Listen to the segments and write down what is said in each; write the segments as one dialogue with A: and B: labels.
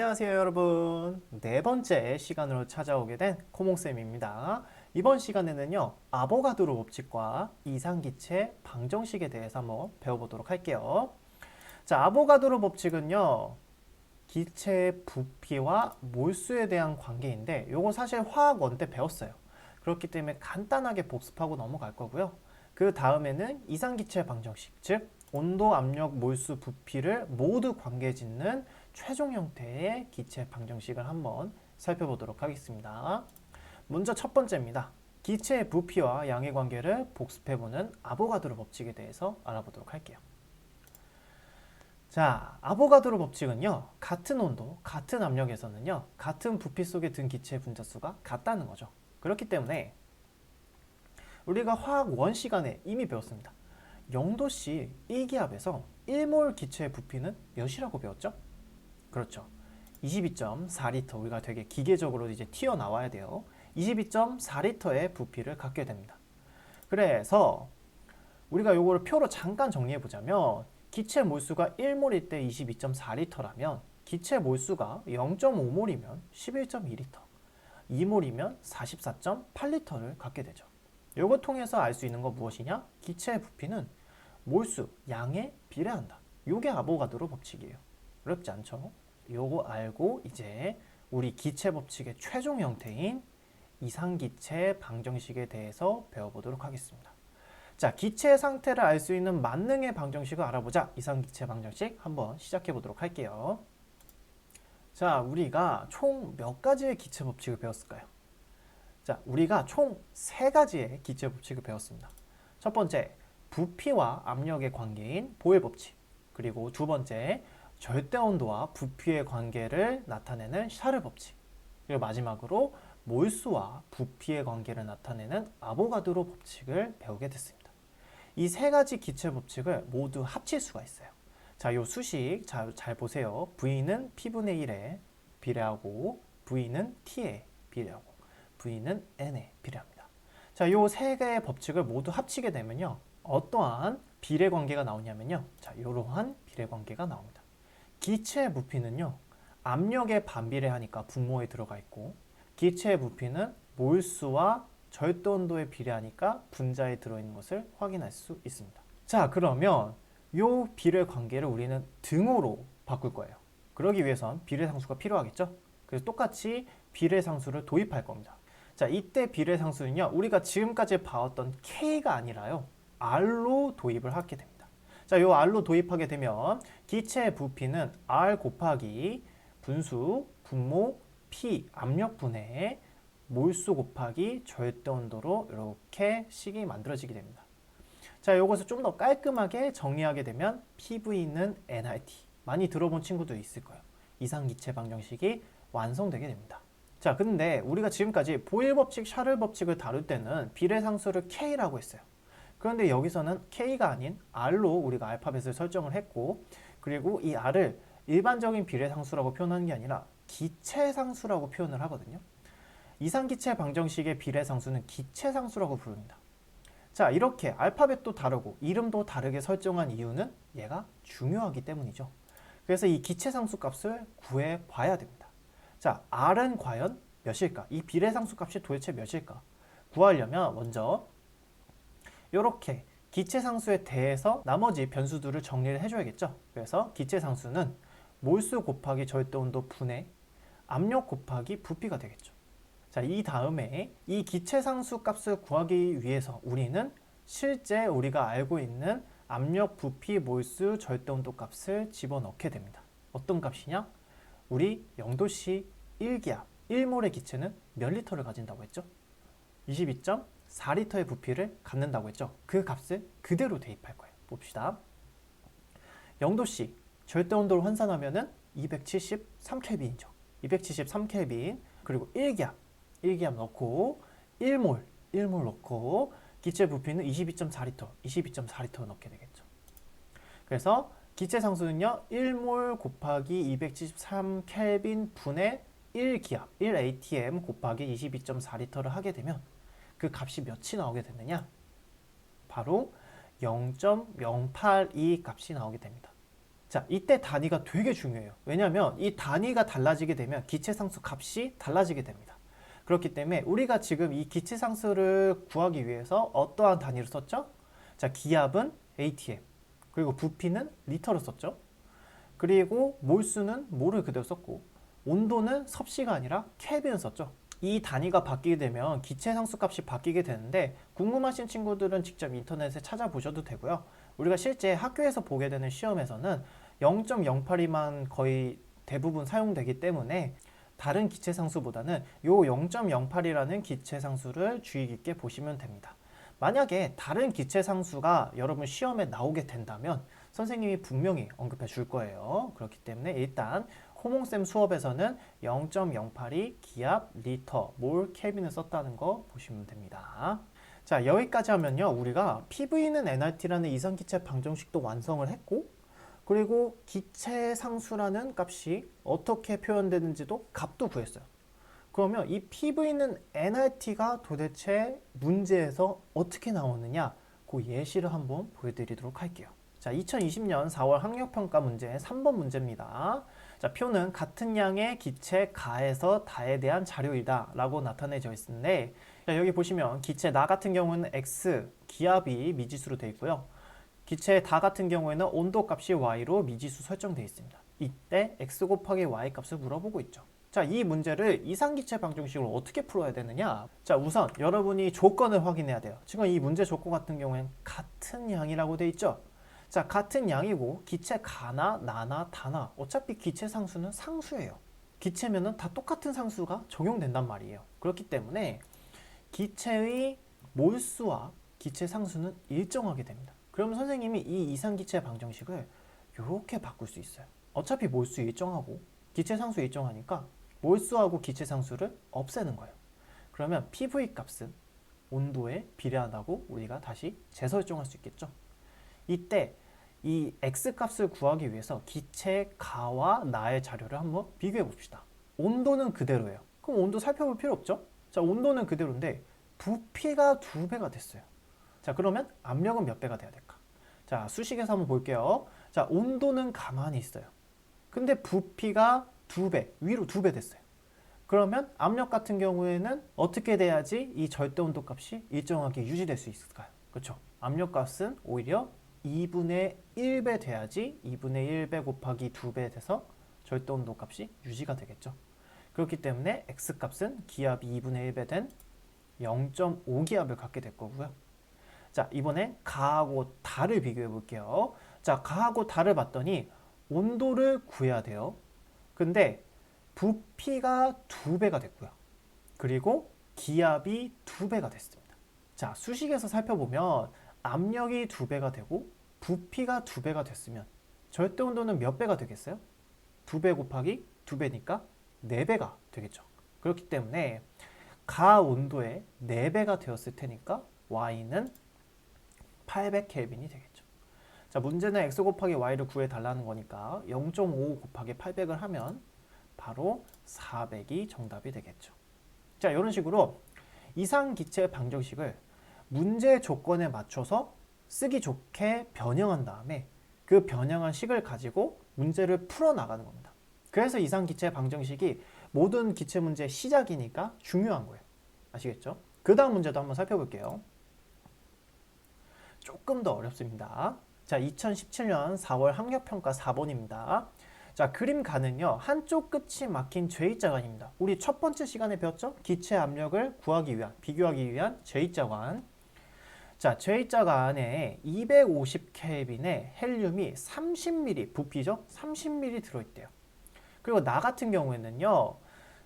A: 안녕하세요 여러분. 네 번째 시간으로 찾아오게 된 코몽쌤입니다. 이번 시간에는요 아보가드로 법칙과 이상기체 방정식에 대해서 한번 배워보도록 할게요. 자 아보가드로 법칙은요 기체의 부피와 몰수에 대한 관계인데 요거 사실 화학 원 때 배웠어요. 그렇기 때문에 간단하게 복습하고 넘어갈 거고요. 그 다음에는 이상기체 방정식 즉 온도, 압력, 몰수, 부피를 모두 관계 짓는 최종 형태의 기체 방정식을 한번 살펴보도록 하겠습니다. 먼저 첫 번째입니다. 기체의 부피와 양의 관계를 복습해보는 아보가드로 법칙에 대해서 알아보도록 할게요. 자, 아보가드로 법칙은요, 같은 온도, 같은 압력에서는요, 같은 부피 속에 든 기체의 분자수가 같다는 거죠. 그렇기 때문에 우리가 화학 원 시간에 이미 배웠습니다. 0도씨 1기압에서 1몰 기체의 부피는 몇이라고 배웠죠? 그렇죠. 22.4리터 우리가 되게 기계적으로 이제 튀어나와야 돼요. 22.4리터의 부피를 갖게 됩니다. 그래서 우리가 요거를 표로 잠깐 정리해 보자면 기체 몰수가 1몰일 때 22.4리터라면 기체 몰수가 0.5몰이면 11.2리터 2몰이면 44.8리터를 갖게 되죠. 요거 통해서 알 수 있는 거 무엇이냐? 기체의 부피는 몰수, 양에 비례한다. 요게 아보가드로 법칙이에요. 어렵지 않죠? 요거 알고 이제 우리 기체 법칙의 최종 형태인 이상기체 방정식에 대해서 배워보도록 하겠습니다. 자, 기체의 상태를 알 수 있는 만능의 방정식을 알아보자. 이상기체 방정식 한번 시작해 보도록 할게요. 자, 우리가 총 몇 가지의 기체 법칙을 배웠을까요? 자, 우리가 총 세 가지의 기체 법칙을 배웠습니다. 첫 번째, 부피와 압력의 관계인 보일 법칙. 그리고 두 번째, 절대 온도와 부피의 관계를 나타내는 샤르 법칙. 그리고 마지막으로 몰수와 부피의 관계를 나타내는 아보가드로 법칙을 배우게 됐습니다. 이 세 가지 기체 법칙을 모두 합칠 수가 있어요. 자, 요 수식 잘, 잘 보세요. V는 P분의 1에 비례하고 V는 T에 비례하고 V는 N에 비례합니다. 자, 요 세 개의 법칙을 모두 합치게 되면요. 어떠한 비례 관계가 나오냐면요. 자, 이러한 비례 관계가 나옵니다. 기체의 부피는요. 압력에 반비례하니까 분모에 들어가 있고 기체의 부피는 몰수와 절대 온도에 비례하니까 분자에 들어있는 것을 확인할 수 있습니다. 자, 그러면 요 비례 관계를 우리는 등호로 바꿀 거예요. 그러기 위해선 비례 상수가 필요하겠죠? 그래서 똑같이 비례 상수를 도입할 겁니다. 자, 이때 비례 상수는요. 우리가 지금까지 봐왔던 K가 아니라요. R로 도입을 하게 됩니다. 자, 요 R로 도입하게 되면 기체의 부피는 R 곱하기 분수, 분모, P, 압력분해, 몰수 곱하기 절대 온도로 이렇게 식이 만들어지게 됩니다. 자, 요것을 좀 더 깔끔하게 정리하게 되면 PV는 nRT. 많이 들어본 친구도 있을 거예요. 이상기체 방정식이 완성되게 됩니다. 자, 근데 우리가 지금까지 보일 법칙, 샤를 법칙을 다룰 때는 비례상수를 K라고 했어요. 그런데 여기서는 K가 아닌 R로 우리가 알파벳을 설정을 했고 그리고 이 R을 일반적인 비례상수라고 표현하는 게 아니라 기체상수라고 표현을 하거든요. 이상기체 방정식의 비례상수는 기체상수라고 부릅니다. 자, 이렇게 알파벳도 다르고 이름도 다르게 설정한 이유는 얘가 중요하기 때문이죠. 그래서 이 기체상수 값을 구해 봐야 됩니다. 자, R은 과연 몇일까? 이 비례상수 값이 도대체 몇일까? 구하려면 먼저 이렇게 기체 상수에 대해서 나머지 변수들을 정리를 해줘야겠죠. 그래서 기체 상수는 몰수 곱하기 절대온도 분의 압력 곱하기 부피가 되겠죠. 자, 이 다음에 이 기체 상수 값을 구하기 위해서 우리는 실제 우리가 알고 있는 압력, 부피, 몰수, 절대온도 값을 집어넣게 됩니다. 어떤 값이냐? 우리 0도씨 1기압, 1몰의 기체는 몇 리터를 가진다고 했죠? 22.4리터의 부피를 갖는다고 했죠? 그 값을 그대로 대입할 거예요. 봅시다. 0도씨 절대 온도를 환산하면은 273켈빈이죠. 273켈빈 그리고 1기압 1기압 넣고 1몰 1몰 넣고 기체 부피는 22.4리터 22.4리터 넣게 되겠죠. 그래서 기체 상수는요 1몰 곱하기 273켈빈 분의 1기압 1atm 곱하기 22.4리터를 하게 되면 그 값이 몇이 나오게 되느냐? 바로 0.082 값이 나오게 됩니다. 자, 이때 단위가 되게 중요해요. 왜냐하면 이 단위가 달라지게 되면 기체상수 값이 달라지게 됩니다. 그렇기 때문에 우리가 지금 이 기체상수를 구하기 위해서 어떠한 단위를 썼죠? 자, 기압은 ATM, 그리고 부피는 리터를 썼죠. 그리고 몰수는 몰을 그대로 썼고 온도는 섭씨가 아니라 켈빈을 썼죠. 이 단위가 바뀌게 되면 기체 상수 값이 바뀌게 되는데 궁금하신 친구들은 직접 인터넷에 찾아보셔도 되고요. 우리가 실제 학교에서 보게 되는 시험에서는 0.082만 거의 대부분 사용되기 때문에 다른 기체 상수보다는 요 0.08이라는 기체 상수를 주의 깊게 보시면 됩니다. 만약에 다른 기체 상수가 여러분 시험에 나오게 된다면 선생님이 분명히 언급해 줄 거예요. 그렇기 때문에 일단 호몽쌤 수업에서는 0.082 기압 리터 몰 켈빈을 썼다는 거 보시면 됩니다. 자 여기까지 하면요 우리가 PV는 nRT라는 이상기체 방정식도 완성을 했고 그리고 기체 상수라는 값이 어떻게 표현되는지도 값도 구했어요. 그러면 이 PV는 nRT가 도대체 문제에서 어떻게 나오느냐 그 예시를 한번 보여드리도록 할게요. 자, 2020년 4월 학력평가 문제 3번 문제입니다. 자, 표는 같은 양의 기체 가에서 다에 대한 자료이다 라고 나타내져 있는데 자, 여기 보시면 기체 나 같은 경우는 x 기압이 미지수로 되어 있고요. 기체 다 같은 경우에는 온도 값이 y로 미지수 설정되어 있습니다. 이때 x 곱하기 y 값을 물어보고 있죠. 자, 이 문제를 이상기체 방정식으로 어떻게 풀어야 되느냐? 자, 우선 여러분이 조건을 확인해야 돼요. 지금 이 문제 조건 같은 경우엔 같은 양이라고 돼 있죠. 자, 같은 양이고 기체 가나 나나 다나 어차피 기체 상수는 상수예요. 기체면은 다 똑같은 상수가 적용된단 말이에요. 그렇기 때문에 기체의 몰수와 기체 상수는 일정하게 됩니다. 그러면 선생님이 이 이상 기체 방정식을 이렇게 바꿀 수 있어요. 어차피 몰수 일정하고 기체 상수 일정하니까 몰수하고 기체 상수를 없애는 거예요. 그러면 PV 값은 온도에 비례한다고 우리가 다시 재설정할 수 있겠죠. 이때 이 x 값을 구하기 위해서 기체 가와 나의 자료를 한번 비교해 봅시다. 온도는 그대로예요. 그럼 온도 살펴볼 필요 없죠? 자, 온도는 그대로인데 부피가 두 배가 됐어요. 자, 그러면 압력은 몇 배가 돼야 될까? 자, 수식에서 한번 볼게요. 자, 온도는 가만히 있어요. 근데 부피가 두 배, 위로 두 배 됐어요. 그러면 압력 같은 경우에는 어떻게 돼야지 이 절대 온도 값이 일정하게 유지될 수 있을까요? 그렇죠? 압력 값은 오히려 2분의 1배 돼야지 2분의 1배 곱하기 2배 돼서 절대 온도 값이 유지가 되겠죠. 그렇기 때문에 x 값은 기압이 2분의 1배 된 0.5기압을 갖게 될 거고요. 자, 이번엔 가하고 달을 비교해 볼게요. 자, 가하고 달을 봤더니 온도를 구해야 돼요. 근데 부피가 두 배가 됐고요. 그리고 기압이 두 배가 됐습니다. 자, 수식에서 살펴보면 압력이 두 배가 되고 부피가 두 배가 됐으면 절대 온도는 몇 배가 되겠어요? 두 배 곱하기 두 배니까 네 배가 되겠죠. 그렇기 때문에 가 온도의 네 배가 되었을 테니까 y는 800 켈빈이 되겠죠. 자, 문제는 x 곱하기 y를 구해 달라는 거니까 0.5 곱하기 800을 하면 바로 400이 정답이 되겠죠. 자, 이런 식으로 이상 기체 방정식을 문제 조건에 맞춰서 쓰기 좋게 변형한 다음에 그 변형한 식을 가지고 문제를 풀어 나가는 겁니다. 그래서 이상 기체 방정식이 모든 기체 문제의 시작이니까 중요한 거예요. 아시겠죠? 그 다음 문제도 한번 살펴볼게요. 조금 더 어렵습니다. 자, 2017년 4월 학력평가 4번입니다. 자, 그림 가는요. 한쪽 끝이 막힌 J자관입니다. 우리 첫 번째 시간에 배웠죠? 기체 압력을 구하기 위한, 비교하기 위한 J자관. 자, J자가 안에 250켈빈의 헬륨이 30ml, 부피죠? 30ml 들어있대요. 그리고 나 같은 경우에는요,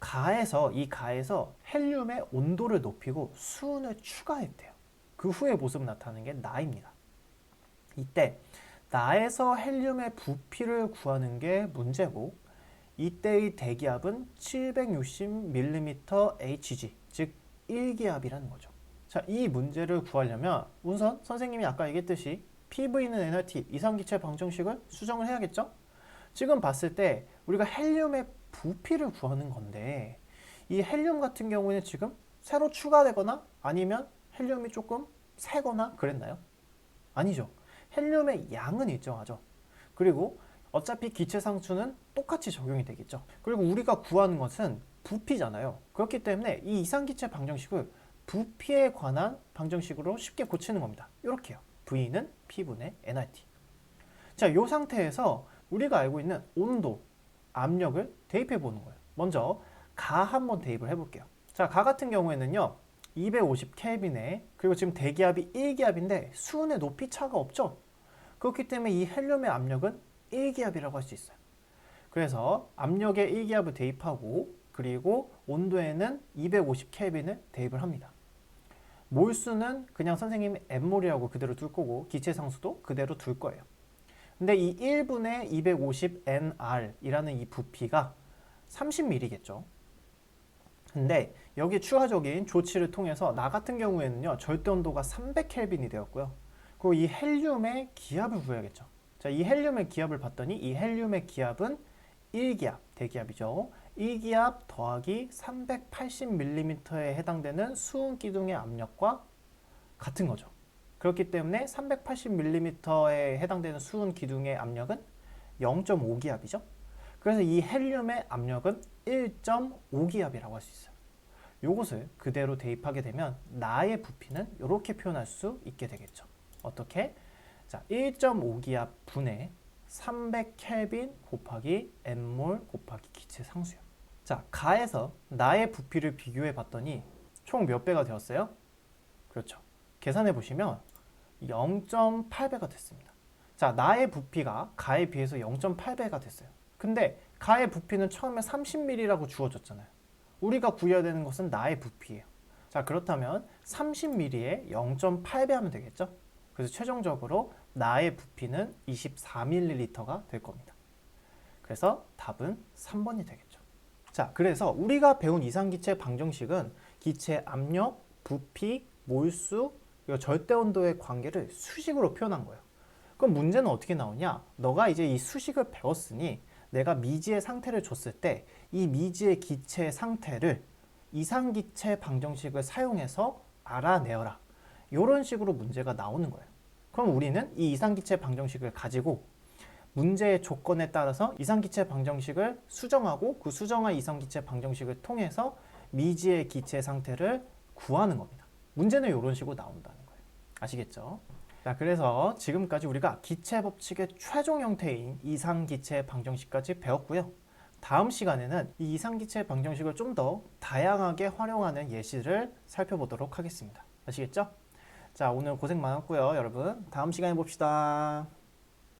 A: 가에서, 이 가에서 헬륨의 온도를 높이고 수은을 추가했대요. 그 후에 모습 나타나는 게 나입니다. 이때, 나에서 헬륨의 부피를 구하는 게 문제고, 이때의 대기압은 760mm Hg, 즉 1기압이라는 거죠. 자, 이 문제를 구하려면 우선 선생님이 아까 얘기했듯이 PV는 nRT 이상기체 방정식을 수정을 해야겠죠? 지금 봤을 때 우리가 헬륨의 부피를 구하는 건데 이 헬륨 같은 경우에는 지금 새로 추가되거나 아니면 헬륨이 조금 새거나 그랬나요? 아니죠. 헬륨의 양은 일정하죠. 그리고 어차피 기체 상수는 똑같이 적용이 되겠죠. 그리고 우리가 구하는 것은 부피잖아요. 그렇기 때문에 이 이상기체 방정식을 부피에 관한 방정식으로 쉽게 고치는 겁니다. 이렇게요. V는 P분의 nRT. 자, 이 상태에서 우리가 알고 있는 온도, 압력을 대입해 보는 거예요. 먼저 가 한번 대입을 해볼게요. 자, 가 같은 경우에는요. 250 켈빈에 그리고 지금 대기압이 1기압인데 수온의 높이 차가 없죠. 그렇기 때문에 이 헬륨의 압력은 1기압이라고 할 수 있어요. 그래서 압력에 1기압을 대입하고 그리고 온도에는 250 켈빈을 대입을 합니다. 몰수는 그냥 선생님이 M몰이라고 그대로 둘 거고 기체 상수도 그대로 둘 거예요. 근데 이 1분의 250 NR이라는 이 부피가 30ml겠죠. 근데 여기 추가적인 조치를 통해서 나 같은 경우에는요 절대 온도가 300켈빈이 되었고요. 그리고 이 헬륨의 기압을 구해야겠죠. 자, 이 헬륨의 기압을 봤더니 이 헬륨의 기압은 1기압, 대기압이죠. 1기압 더하기 380mm에 해당되는 수은 기둥의 압력과 같은 거죠. 그렇기 때문에 380mm에 해당되는 수은 기둥의 압력은 0.5기압이죠. 그래서 이 헬륨의 압력은 1.5기압이라고 할 수 있어요. 요것을 그대로 대입하게 되면 나의 부피는 이렇게 표현할 수 있게 되겠죠. 어떻게? 자, 1.5기압 분의 300 켈빈 곱하기 n몰 곱하기 기체 상수요. 자, 가에서 나의 부피를 비교해 봤더니 총 몇 배가 되었어요? 그렇죠. 계산해 보시면 0.8배가 됐습니다. 자, 나의 부피가 가에 비해서 0.8배가 됐어요. 근데 가의 부피는 처음에 30mm라고 주어졌잖아요. 우리가 구해야 되는 것은 나의 부피예요. 자, 그렇다면 30mm에 0.8배 하면 되겠죠? 그래서 최종적으로 나의 부피는 24ml가 될 겁니다. 그래서 답은 3번이 되겠죠. 자, 그래서 우리가 배운 이상기체 방정식은 기체 압력, 부피, 몰수, 절대 온도의 관계를 수식으로 표현한 거예요. 그럼 문제는 어떻게 나오냐? 너가 이제 이 수식을 배웠으니 내가 미지의 상태를 줬을 때 이 미지의 기체 상태를 이상기체 방정식을 사용해서 알아내어라. 이런 식으로 문제가 나오는 거예요. 그럼 우리는 이 이상기체 방정식을 가지고 문제의 조건에 따라서 이상기체 방정식을 수정하고 그 수정한 이상기체 방정식을 통해서 미지의 기체 상태를 구하는 겁니다. 문제는 이런 식으로 나온다는 거예요. 아시겠죠? 자, 그래서 지금까지 우리가 기체 법칙의 최종 형태인 이상기체 방정식까지 배웠고요. 다음 시간에는 이 이상기체 방정식을 좀 더 다양하게 활용하는 예시를 살펴보도록 하겠습니다. 아시겠죠? 자, 오늘 고생 많았고요, 여러분. 다음 시간에 봅시다.